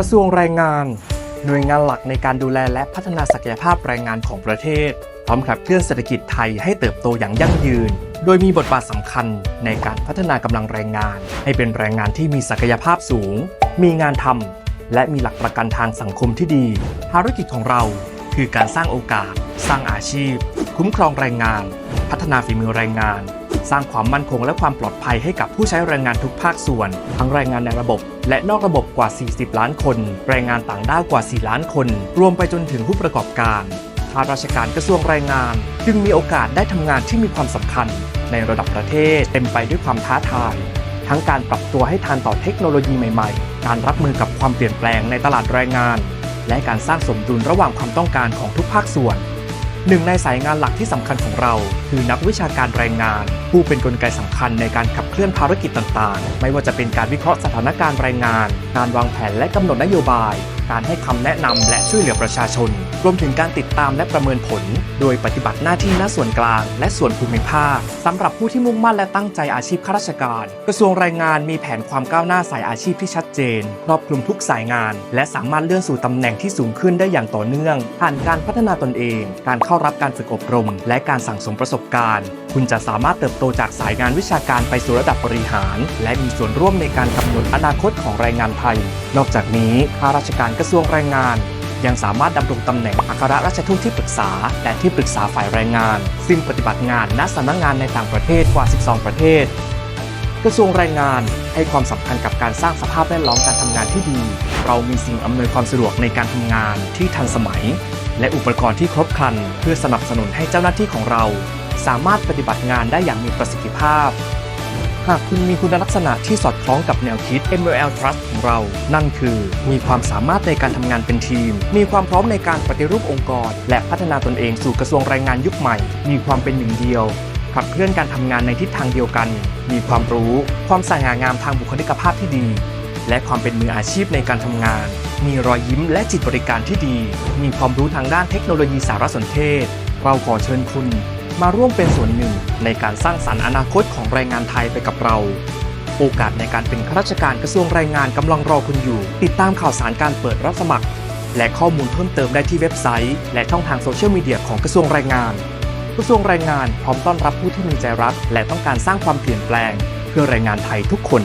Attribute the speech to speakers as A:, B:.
A: กระทรวงแรงงาน หน่วยงานหลักในการดูแลและพัฒนาศักยภาพแรงงานของประเทศ พร้อมขับเคลื่อนเศรษฐกิจไทยให้เติบโตอย่างยั่งยืน โดยมีบทบาทสำคัญในการพัฒนากำลังแรงงาน ให้เป็นแรงงานที่มีศักยภาพสูง มีงานทำและมีหลักประกันทางสังคมที่ดี ภารกิจของเราคือการสร้างโอกาส สร้างอาชีพ คุ้มครองแรงงาน พัฒนาฝีมือแรงงาน สร้างความมั่นคงและความปลอดภัยให้กับผู้ใช้แรงงานทุกภาคส่วน ทั้งแรงงานในระบบ และนอกระบบกว่า 40 ล้านคน แรงงานต่างด้าวกว่า 4 ล้านคน รวมไปจนถึงผู้ประกอบการข้าราชการกระทรวงแรงงาน จึงมีโอกาสได้ทำงานที่มีความสำคัญ ในระดับประเทศเต็มไปด้วยความท้าทายทั้งการปรับตัวให้ทันต่อเทคโนโลยีใหม่ๆ การรับมือกับความเปลี่ยนแปลงในตลาดแรงงาน และการสร้างสมดุลระหว่างความต้องการของทุกภาคส่วน หนึ่งในสายงานหลักที่สำคัญของเรา คือนักวิชาการแรงงาน ผู้เป็นกลไกสำคัญในการขับเคลื่อนภารกิจต่างๆ ไม่ว่าจะเป็นการวิเคราะห์สถานการณ์แรงงาน การวางแผนและกำหนดนโยบาย การให้คำแนะนำและช่วยเหลือประชาชน รวมถึงการติดตามและประเมินผล โดยปฏิบัติหน้าที่ณส่วนกลาง และส่วนภูมิภาคสำหรับผู้ที่มุ่งมั่นและตั้งใจอาชีพข้าราชการ กระทรวงแรงงานมีแผนความก้าวหน้าสายอาชีพที่ชัดเจน ครอบคลุมทุกสายงาน และสามารถเลื่อนสู่ตำแหน่งที่สูงขึ้นได้อย่างต่อเนื่อง ผ่านการพัฒนาตนเอง การเข้ารับการฝึกอบรม และการสั่งสมประสบการณ์คุณจะสามารถเติบโตจากสายงานวิชาการไปสู่ระดับบริหาร และมีส่วนร่วมในการกำหนดอนาคตของแรงงานไทย นอกจากนี้ข้าราชการกระทรวงแรงงาน ยังสามารถดำรงตำแหน่งอัครราชทูตที่ปรึกษา และที่ปรึกษาฝ่ายแรงงาน ซึ่งปฏิบัติงานณสำนักงานในต่างประเทศกว่า 12 ประเทศ กระทรวงแรงงานให้ความสำคัญกับการสร้างสภาพแวดล้อมการทำงานที่ดี เรามีสิ่งอำนวยความสะดวกในการทำงานที่ทันสมัย และอุปกรณ์ที่ครบครัน เพื่อสนับสนุนให้เจ้าหน้าที่ของเรา สามารถปฏิบัติงานได้อย่างมีประสิทธิภาพ หากคุณมีคุณลักษณะที่สอดคล้องกับแนวคิด MWL Trust ของเรา นั่นคือ มีความสามารถในการทำงานเป็นทีม มีความพร้อมในการปฏิรูปองค์กร และพัฒนาตนเองสู่กระทรวงแรงงานยุคใหม่ มีความเป็นหนึ่งเดียวขับเคลื่อนการทำงานในทิศทางเดียวกัน มีความรู้ ความสง่างามทางบุคลิกภาพที่ดี และความเป็นมืออาชีพในการทำงาน มีรอยยิ้มและจิตบริการที่ดี มีความรู้ทางด้านเทคโนโลยีสารสนเทศ เราขอเชิญคุณ มาร่วมเป็นส่วนหนึ่งในการสร้างสรรค์อนาคตของแรงงานไทยไปกับเรา โอกาสในการเป็นข้าราชการกระทรวงแรงงานกำลังรอคุณอยู่ ติดตามข่าวสารการเปิดรับสมัคร และข้อมูลเพิ่มเติมได้ที่เว็บไซต์ และช่องทางโซเชียลมีเดียของกระทรวงแรงงาน กระทรวงแรงงานพร้อมต้อนรับผู้ที่มีใจรัก และต้องการสร้างความเปลี่ยนแปลง เพื่อแรงงานไทยทุกคน